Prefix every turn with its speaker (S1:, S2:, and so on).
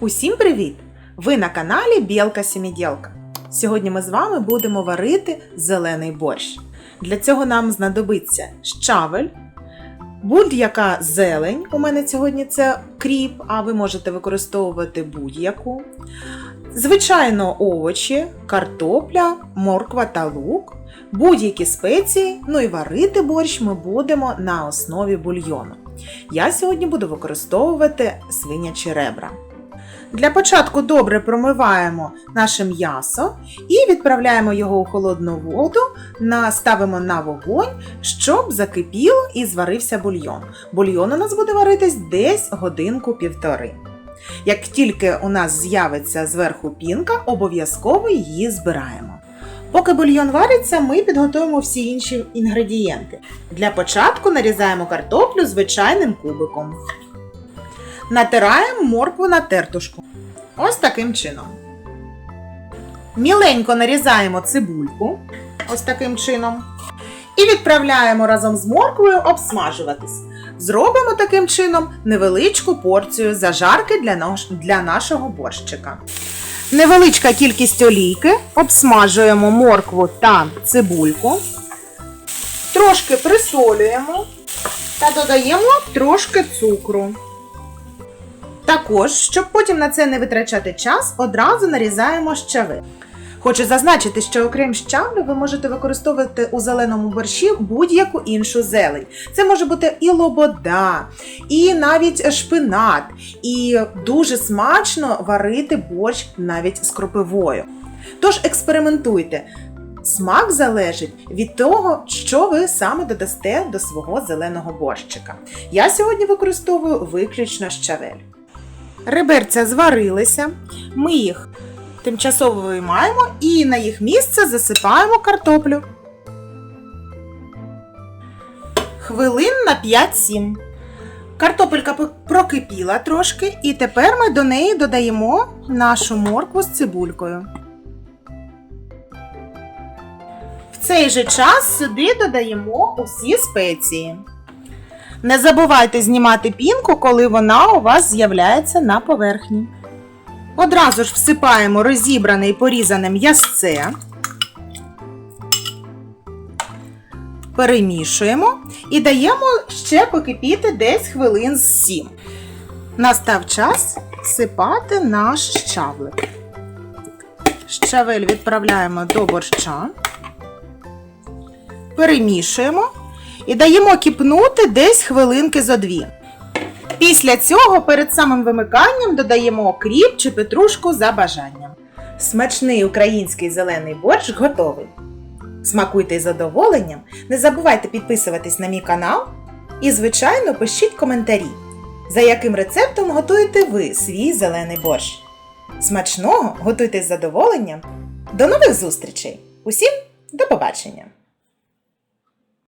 S1: Усім привіт! Ви на каналі Білка Сімідєлка. Сьогодні ми з вами будемо варити зелений борщ. Для цього нам знадобиться щавель, будь-яка зелень. У мене сьогодні це кріп, а ви можете використовувати будь-яку. Звичайно, овочі, картопля, морква та лук, будь-які спеції. Ну і варити борщ ми будемо на основі бульйону. Я сьогодні буду використовувати свинячі ребра. Для початку добре промиваємо наше м'ясо і відправляємо його у холодну воду, ставимо на вогонь, щоб закипіло і зварився бульйон. Бульйон у нас буде варитись десь годинку-півтори. Як тільки у нас з'явиться зверху пінка, обов'язково її збираємо. Поки бульйон вариться, ми підготуємо всі інші інгредієнти. Для початку нарізаємо картоплю звичайним кубиком. Натираємо моркву на тертушку. Ось таким чином. Міленько нарізаємо цибульку. Ось таким чином. І відправляємо разом з морквою обсмажуватись. Зробимо таким чином невеличку порцію зажарки для, наш- для нашого борщика. Невеличка кількість олійки. Обсмажуємо моркву та цибульку. Трошки присолюємо та додаємо трошки цукру. Також, щоб потім на це не витрачати час, одразу нарізаємо щавель. Хочу зазначити, що окрім щавлю ви можете використовувати у зеленому борщі будь-яку іншу зелень. Це може бути і лобода, і навіть шпинат, і дуже смачно варити борщ навіть з кропивою. Тож експериментуйте. Смак залежить від того, що ви саме додасте до свого зеленого борщика. Я сьогодні використовую виключно щавель. Реберця зварилися, ми їх тимчасово виймаємо і на їх місце засипаємо картоплю. Хвилин на 5-7. Картопелька прокипіла трошки, і тепер ми до неї додаємо нашу моркву з цибулькою. В цей же час сюди додаємо усі спеції. Не забувайте знімати пінку, коли вона у вас з'являється на поверхні. Одразу ж всипаємо розібране і порізане м'ясце. Перемішуємо і даємо ще покипіти десь хвилин з 7. Настав час всипати наш щавлик. Щавель відправляємо до борща. Перемішуємо і даємо кипнути десь хвилинки зо дві. Після цього перед самим вимиканням додаємо кріп чи петрушку за бажанням. Смачний український зелений борщ готовий. Смакуйте із задоволенням, не забувайте підписуватись на мій канал і, звичайно, пишіть коментарі, за яким рецептом готуєте ви свій зелений борщ. Смачного готуйте з задоволенням. До нових зустрічей! Усім до побачення!